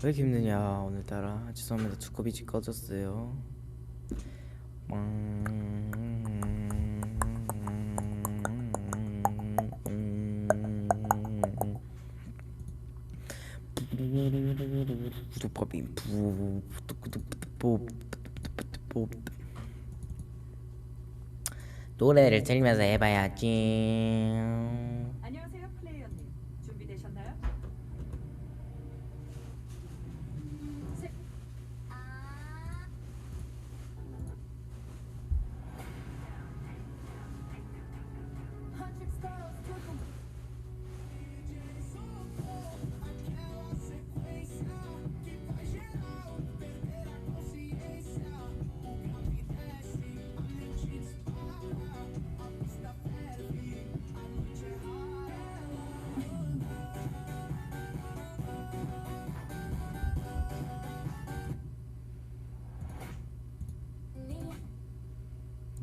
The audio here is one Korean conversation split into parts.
왜 이렇게 힘드냐 오늘따라. 죄송합니다. 두꺼비지 꺼졌어요. 부두꺼비 노래를 들으면서 해봐야지. 안녕하세요, 플레이어님. 준비되셨나요?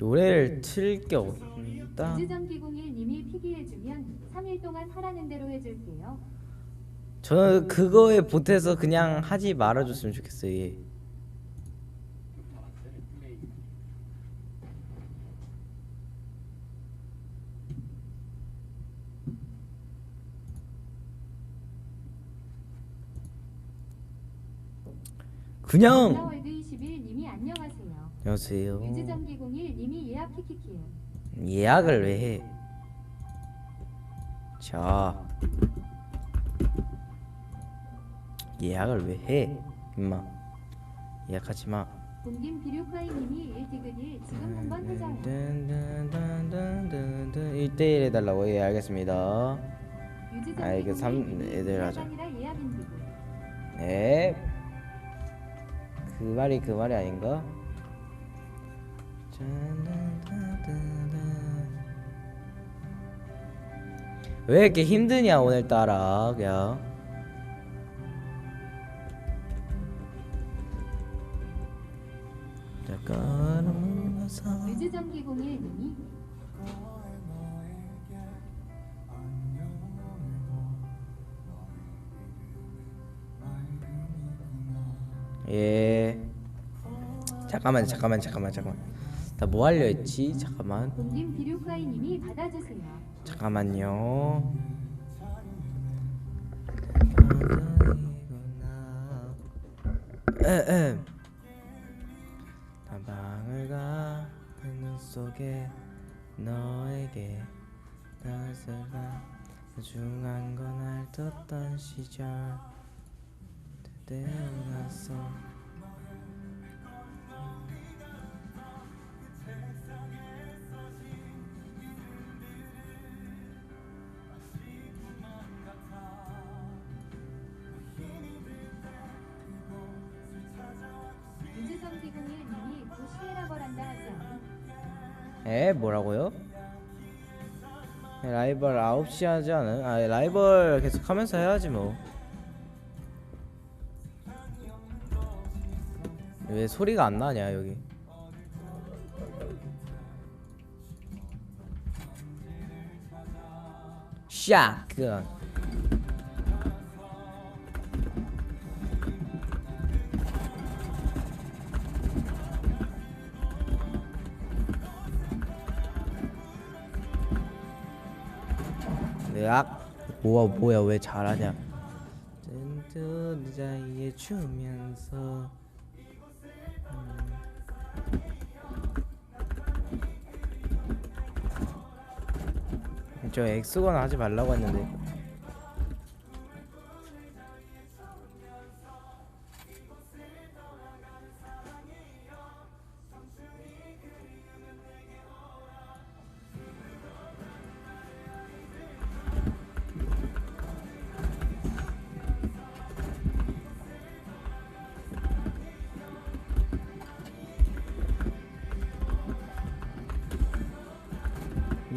노래를 틀게 없다 유지정 기공일님이 피기해주면 3일 동안 하라는 대로 해줄게요. 저는 그거에 보태서 그냥 하지 말아줬으면 좋겠어요 얘. 그냥 올라월드 21님이 안녕하세요. 안녕하세요 유지정 기공일님이 예약 키키키요. 예약을 왜 해? 자 예약을 왜 해? 임마 예약하지 마. 곰김 비류카이님이 1디그닐 지금 한번 해줘요. 1대1 해달라고 예 알겠습니다. 아, 이게 삼- 기공일님이 애들 하자. 예약인디고. 네. 그 말이 그 말이 아닌가? 왜 이렇게 힘드냐 오늘따라. 야 잠깐 가서 유지정 기공일 님이 잠깐만 잠깐만 잠깐만 잠깐만 나 뭐 하려 했지? 잠깐만. 곰김 비류카이님이 받아주세요. 잠깐만요. 난 방을 가, 눈 속에 너에게 나서가 소중한 건 알던 시절. 때려나서 에 뭐라고요? 라이벌 9시 하지 않은? 아 라이벌 계속 하면서 해야지 뭐. 왜 소리가 안 나냐 여기? 샤크. 뭐야 뭐야 왜 잘하냐 자리에 주면서 음. 저 엑스건 하지 말라고 했는데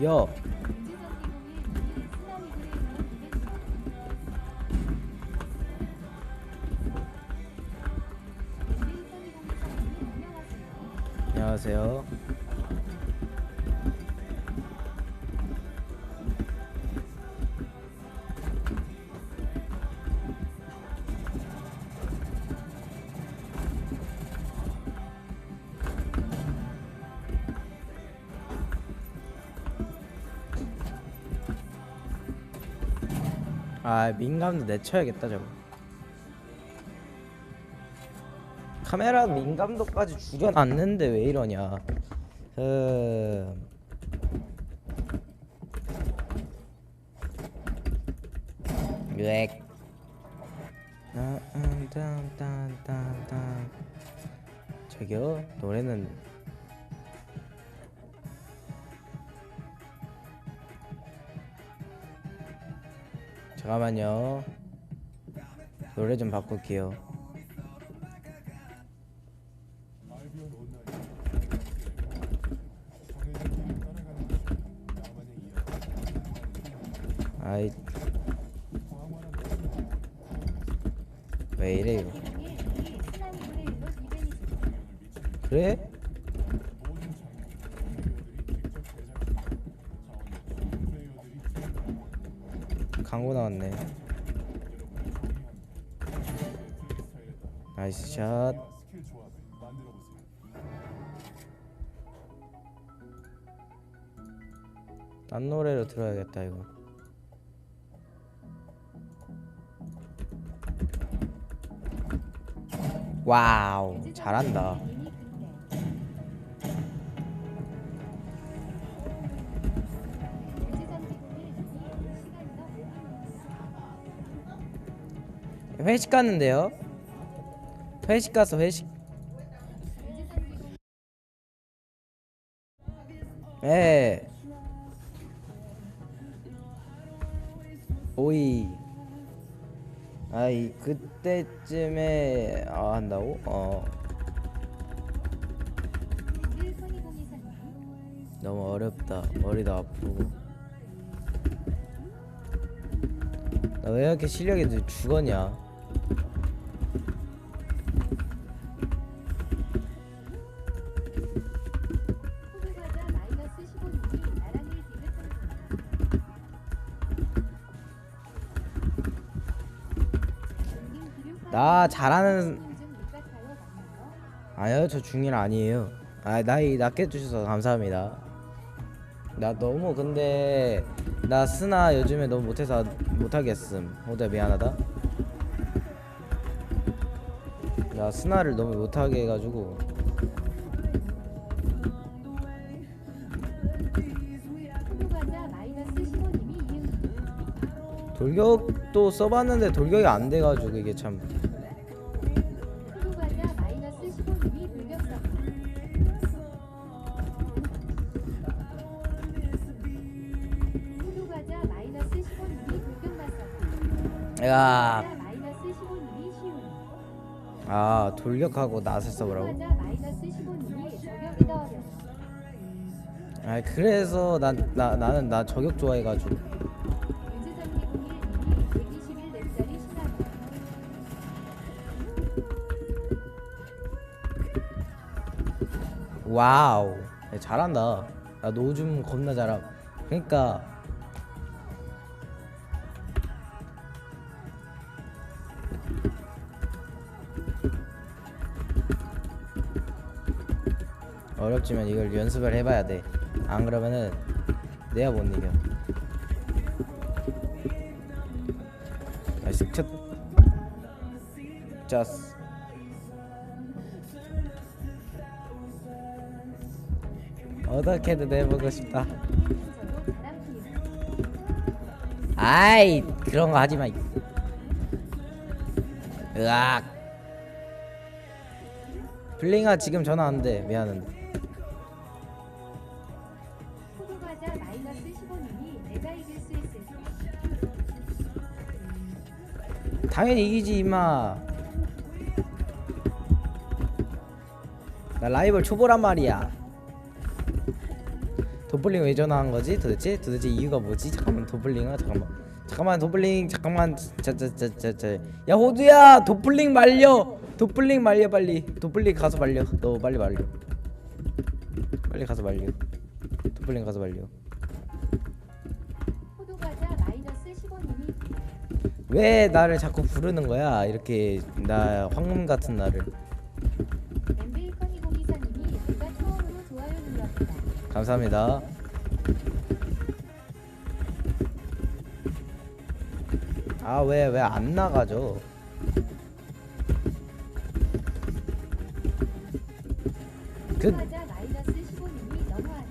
여 아 민감도 내쳐야겠다 저거. 카메라 민감도까지 죽여놨는데 왜 이러냐. 음... 으액 딴딴딴딴딴. 저기요 노래는 잠깐만요 노래 좀 바꿀게요 아이 왜 이래 이거 기능이 이 슬라이드의 일로 이벤이죠. 그래? 모든 장면 플레이어들이 직접 제작한 광고 나왔네. 나이스 샷. 딴 노래로 들어야겠다 이거. 와우 잘한다 회식 갔는데요? 회식 가서 회식. 예. 오이. 아이 그때쯤에 아 한다고? 어. 너무 어렵다. 머리도 아프고. 나 왜 이렇게 실력이 늦- 죽었냐 후보가자 마이너스 15님이 나랑 1 디귿 나 잘하는-? 아니요 저 중일 아니에요. 아 나이 낮게 주셔서 감사합니다. 나 너무 근데 나 스나 요즘에 너무 못해서 못하겠음. 호대 미안하다 나 스나를 너무 못하게 해가지고. 후보가자 마이너스 15님이 이응 돌격도 써봤는데 돌격이 안 돼가지고 이게 참. 후보가자 마이너스 15님이 돌격성 후보가자 마이너스 15님이 돌격맞서 야, 아 돌격하고 낫을 써보라고? 후보가자 마이너스 15님이 저격이 더 어려워 아 그래서 난 나 나는 나 저격 좋아해가지고. 유지선 기공일 님이 121 랩짜리 신화가 와우. 야, 잘한다. 나 노즘 겁나 잘함. 그러니까 어렵지만 이걸 연습을 해봐야 돼 안 그러면은 내가 못 이겨 나이스 컷 짜스 어떻게든 해보고 싶다 아이 그런 거 하지 마. 으악. 블링아 지금 전화 안 돼. 미안한데. 당연히 이기지 임마. 나 라이벌 초보란 말이야. 도플링 왜 전화한 거지? 도대체? 도대체 이유가 뭐지? 잠깐만 도플링아 잠깐만. 잠깐만 도플링 잠깐만. 자자자자자. 야 호두야 도플링 말려. 도플링 말려 빨리. 도플링 가서 말려. 너 빨리 말려. 빨리 가서 말려. 도플링 가서 말려 왜 나를 자꾸 부르는 거야 이렇게 나 황금 같은 나를 감사합니다 아 왜 왜 안 나가죠? 그 맞아 마이너스 15님이 너무하다.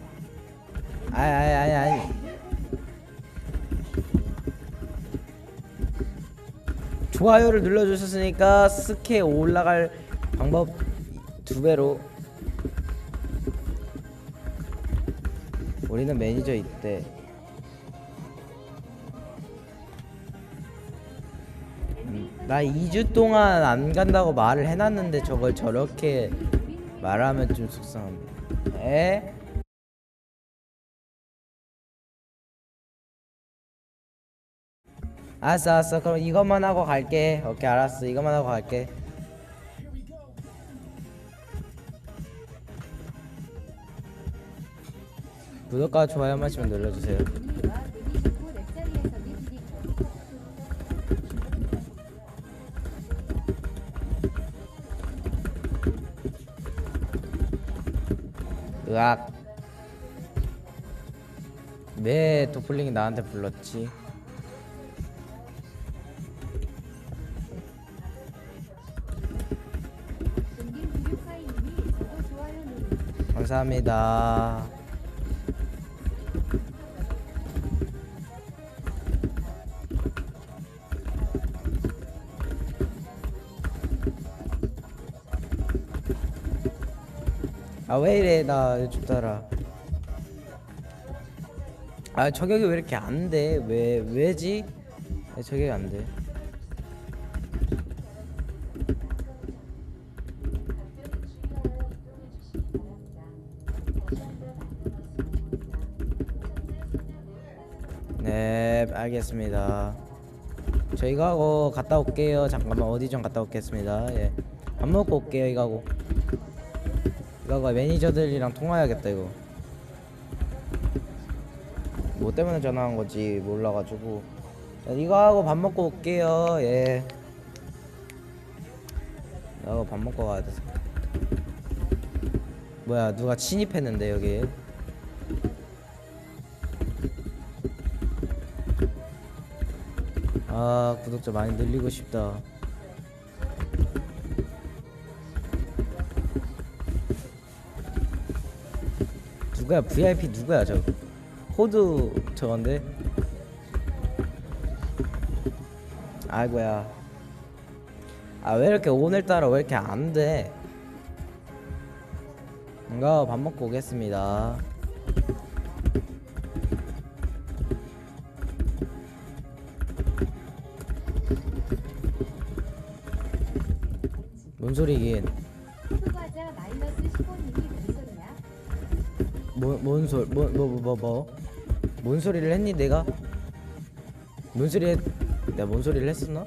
아니 아니 아니 아니 좋아요를 눌러주셨으니까 스케 올라갈 방법 두 배로. 우리는 매니저 있대. 음, 나 2주 동안 안 간다고 말을 해놨는데 저걸 저렇게 말하면 좀 속상한데 에? 알았어 알았어. 그럼 이것만 하고 갈게. 오케이 알았어. 이것만 하고 갈게. 구독과 좋아요 한 번씩만 눌러주세요. 으악. 왜 도플링이 나한테 불렀지 감사합니다. 아 왜 이래 나 따라. 아 저격이 왜 이렇게 안 돼 왜 왜지? 왜 저격이 안 돼 알겠습니다. 저 이거 하고 갔다 올게요. 잠깐만 어디 좀 갔다 오겠습니다. 예 밥 먹고 올게요 이거 하고. 이거 하고 매니저들이랑 통화해야겠다 이거. 뭐 때문에 전화한 거지 몰라가지고. 자, 이거 하고 밥 먹고 올게요. 예. 이거 하고 밥 먹고 가야 돼서 뭐야 누가 침입했는데 여기 아 구독자 많이 늘리고 싶다. 누구야? VIP 누구야 저? 호두 저건데? 아이고야. 아 왜 이렇게 오늘따라 왜 이렇게 안돼? 이거 밥 먹고 오겠습니다 소리긴. 후두과자 마이너스 15님이 무슨 소리야? 뭔뭔 소리 뭐뭐 뭐 뭐? 뭔 소리를 했니 내가? 뭔 소리 했 내가 뭔 소리를 했었나?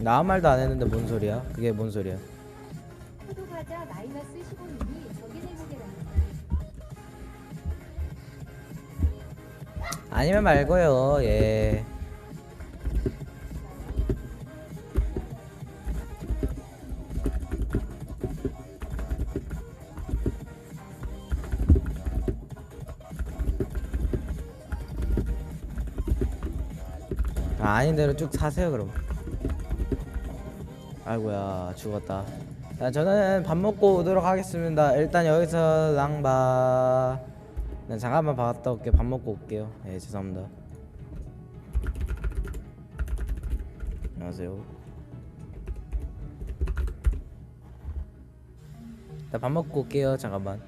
나 아무 말도 안 했는데 뭔 소리야? 그게 뭔 소리야? 후두과자 마이너스 15 아니면 말고요 예. 아, 아닌 대로 쭉 사세요 그럼. 아이고야 죽었다. 자, 저는 밥 먹고 오도록 하겠습니다. 일단 여기서 랑바 네, 잠깐만 갔다 올게요 밥 먹고 올게요. 예 죄송합니다. 안녕하세요. 나 밥 먹고 올게요 잠깐만